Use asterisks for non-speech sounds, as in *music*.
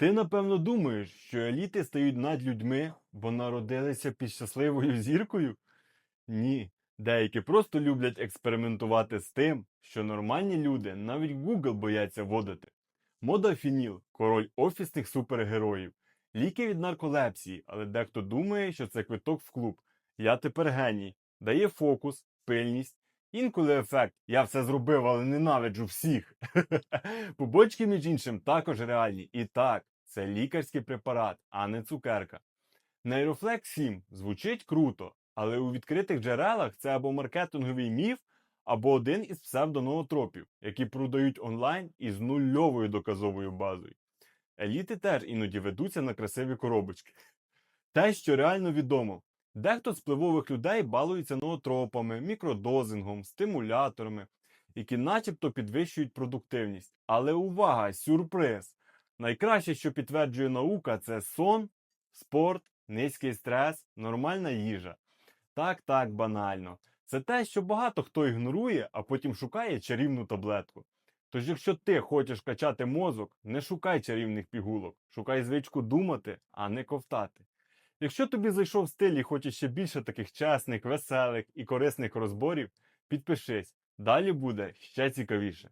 Ти напевно думаєш, що еліти стають над людьми, бо народилися під щасливою зіркою? Ні, деякі просто люблять експериментувати з тим, що нормальні люди навіть Google бояться вводити. Мода Фініл король офісних супергероїв, ліки від нарколепсії, але дехто думає, що це квиток в клуб. Я тепер геній, дає фокус, пильність, інколи ефект. Я все зробив, але ненавиджу всіх. *laughs* Побочки, між іншим, також реальні. І так, це лікарський препарат, а не цукерка. Нейрофлекс 7 звучить круто, але у відкритих джерелах це або маркетинговий міф, або один із псевдоноотропів, які продають онлайн із нульовою доказовою базою. Еліти теж іноді ведуться на красиві коробочки. Те, що реально відомо, дехто з впливових людей балується ноотропами, мікродозингом, стимуляторами, які начебто підвищують продуктивність. Але увага, сюрприз! Найкраще, що підтверджує наука, це сон, спорт, низький стрес, нормальна їжа. Так, так, банально. Це те, що багато хто ігнорує, а потім шукає чарівну таблетку. Тож, якщо ти хочеш качати мозок, не шукай чарівних пігулок, шукай звичку думати, а не ковтати. Якщо тобі зайшов стиль і хочеш ще більше таких чесних, веселих і корисних розборів, підпишись. Далі буде ще цікавіше.